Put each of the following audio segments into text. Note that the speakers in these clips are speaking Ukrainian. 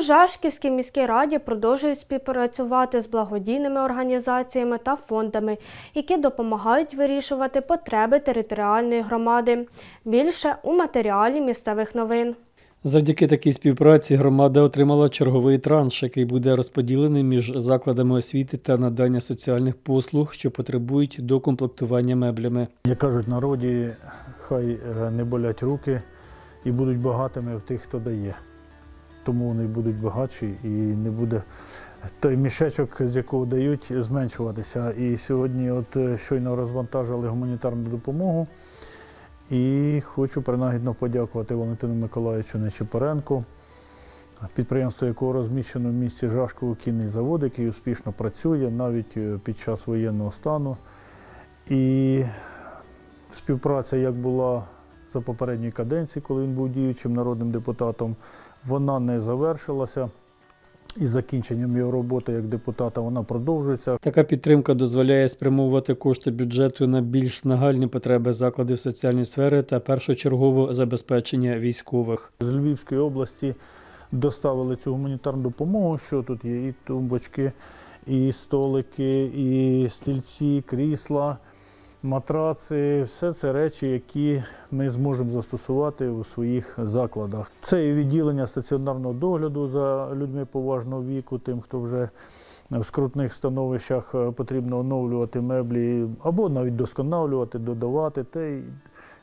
У Жашківській міській раді продовжують співпрацювати з благодійними організаціями та фондами, які допомагають вирішувати потреби територіальної громади. Більше у матеріалі місцевих новин. Завдяки такій співпраці громада отримала черговий транш, який буде розподілений між закладами освіти та надання соціальних послуг, що потребують докомплектування меблями. Як кажуть народі, хай е, не болять руки і будуть багатими в тих, хто дає. Тому вони будуть багатші і не буде той мішечок, з якого дають, зменшуватися. І сьогодні от е, щойно розвантажили гуманітарну допомогу. І хочу принагідно подякувати Валентину Миколаївичу Нечипоренку, підприємство якого розміщено в місті Жашково кінний завод, який успішно працює навіть е, під час воєнного стану. І співпраця, як була за попередньої каденції, коли він був діючим народним депутатом, вона не завершилася. І закінченням його роботи як депутата вона продовжується. Така підтримка дозволяє спрямовувати кошти бюджету на більш нагальні потреби закладів соціальної сфери та першочергово забезпечення військових. З Львівської області доставили цю гуманітарну допомогу, що тут є і тумбочки, і столики, і стільці, крісла, матраци. Все це речі, які ми зможемо застосувати у своїх закладах. Це і відділення стаціонарного догляду за людьми поважного віку, тим, хто вже в скрутних становищах е, потрібно оновлювати меблі або навіть досконалювати, додавати. Те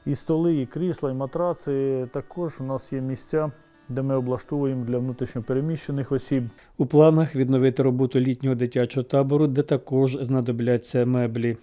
і столи, і крісла, і матраци. Також у нас є місця, де ми облаштовуємо для внутрішньопереміщених осіб. У планах відновити роботу літнього дитячого табору, де також знадобляться меблі.